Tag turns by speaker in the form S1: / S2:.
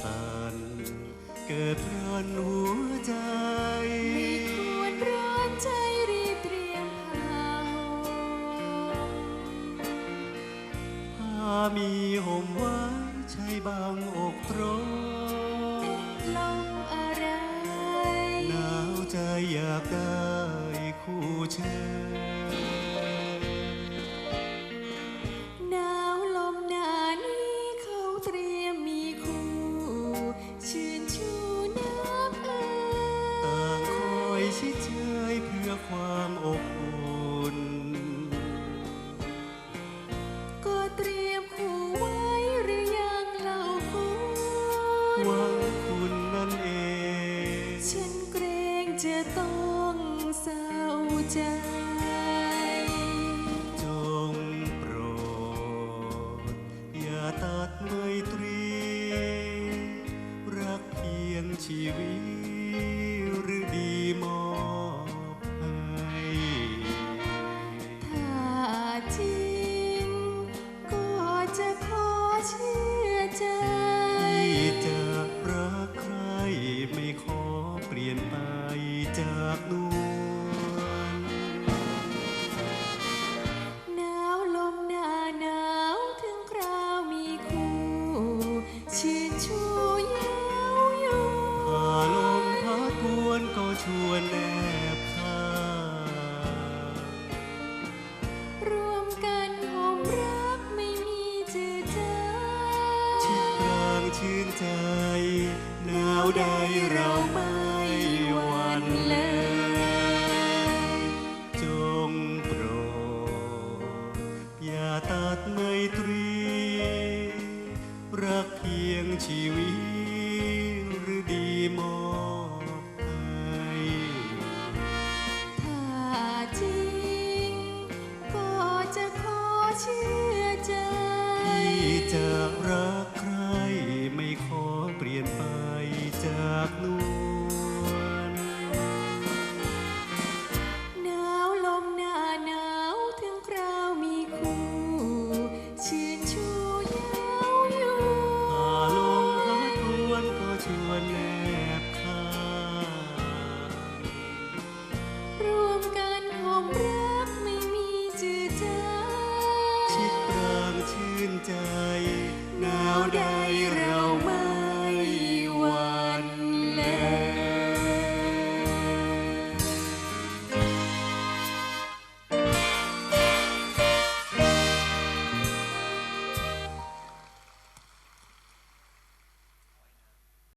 S1: สั่นเกิดร้อนหัวใจ
S2: ไม่ควรร้อนใจรีบเตรียมผ้าห่ม
S1: ผ้ามีห่มไว้ใช้บางอกตรง
S2: ต้อ
S1: งเศ
S2: ร้าใจ
S1: จงโปรด อย่าตัดไมตรี รักเพียงชีวิต
S2: ชื่
S1: น
S2: ชูเย้ายวน
S1: ถ้าลมพัดพวนก็ชวนแนบข้าง
S2: รวมกันหอมรักไม่มีจืดจา
S1: ชิดกลางชื่นใจหนาวใดเราไม่หวันเลย จงโปรดอย่าตัดไมตรีรัก ชีวิตหรือดีมอบให้
S2: ถ้าจริงก็จะขอเชื่อใจ
S1: ที่จะรักใคร จื